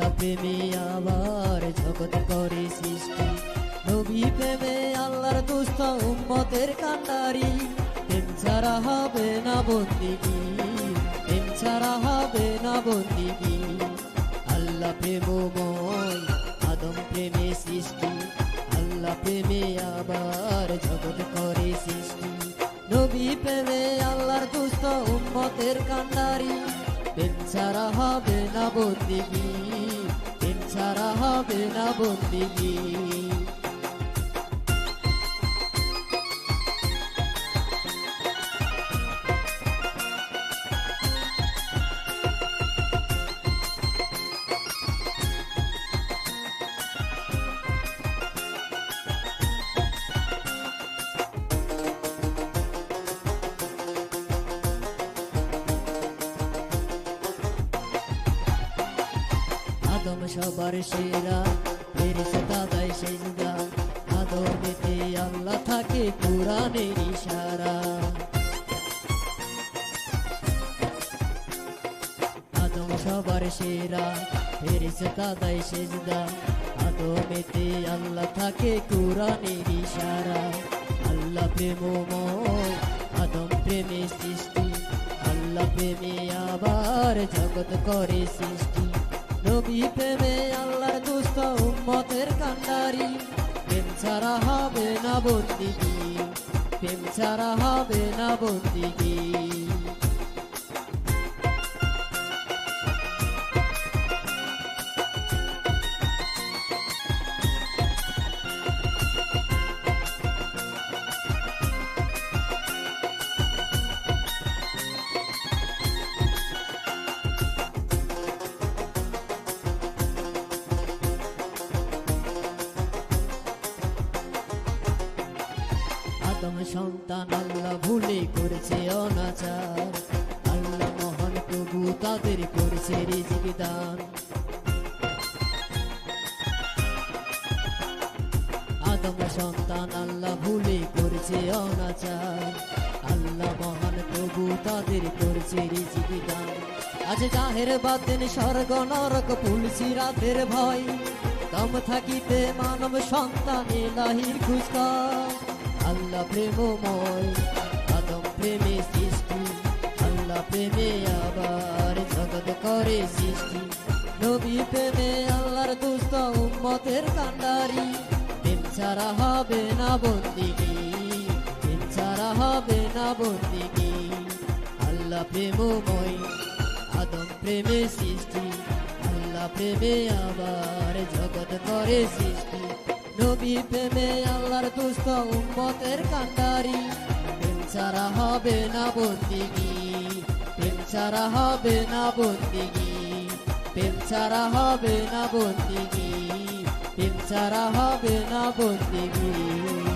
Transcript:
আল্লাহ প্রেমে আবার জগৎ করে সৃষ্টি। নবী প্রেমে আল্লাহর দুস্থ উম্মতের কান্ডারি। প্রেম ছাড়া হবে না বন্দিগি, প্রেম ছাড়া হবে না বন্দিগি। আল্লাহ প্রেমময়, আদম প্রেমে সৃষ্টি। আল্লাহ প্রেমে আবার জগৎ করে সৃষ্টি। নবী প্রেমে আল্লাহর দুস্থ উম্মতের কান্ডারি। ছাড়া হবে না বন্দিগি প্রেম ছাড়া হবে না বন্দিগি। সবার সেরা ফেরেছে দাদাই সেজদা আদমেতে আল্লাহ থাকে কোরআনের ইশারা। আদম সবার সেরা ফেরেছে দাদাই সেজদা আদমেতে আল্লাহ থাকে কোরআনের ইশারা। আল্লাহ প্রেমময় আদম প্রেমে সৃষ্টি। আল্লাহ প্রেমে আবার জগৎ করে সৃষ্টি। নবী প্রেমে আল্লাহর দুস্থ উম্মতের কান্ডারি। প্রেম ছাড়া হবে না বন্দিগি। প্রেম ছাড়া হবে না বন্দিগি। আদম সন্তান আল্লাহ ভুলে করেছে অনাচার। আল্লাহ মহান প্রভু তাদের করেছে রিজিক দান। আদম সন্তান আল্লাহ ভুলে করেছে অনাচার। আল্লাহ মহান প্রভু তাদের করেছে রিজিক দান। আজ জাহের বাতেন স্বর্গ নরক পুলসি রাতের ভয়। দম থাকিতে মানব সন্তান লাহির খুশকার আল্লাহ প্রেমময়, আদম প্রেমে সৃষ্টি। আল্লাহ প্রেমে আবার জগৎ করে সৃষ্টি। নবী প্রেমে আল্লাহর দুস্থ উম্মতের কান্ডারি প্রেম ছাড়া হবে না বন্দিগি, প্রেম ছাড়া হবে না বন্দিগি। আল্লাহ প্রেমময়, আদম প্রেমে সৃষ্টি। আল্লাহ প্রেমে আবার জগৎ করে সৃষ্টি। নবী প্রেমে আল্লাহর দুস্থ উম্মতের কান্ডারি। প্রেম ছাড়া হবে না বন্দিগি। প্রেম ছাড়া হবে না বন্দিগি। প্রেম ছাড়া হবে না বন্দিগি। প্রেম ছাড়া হবে না বন্দিগি।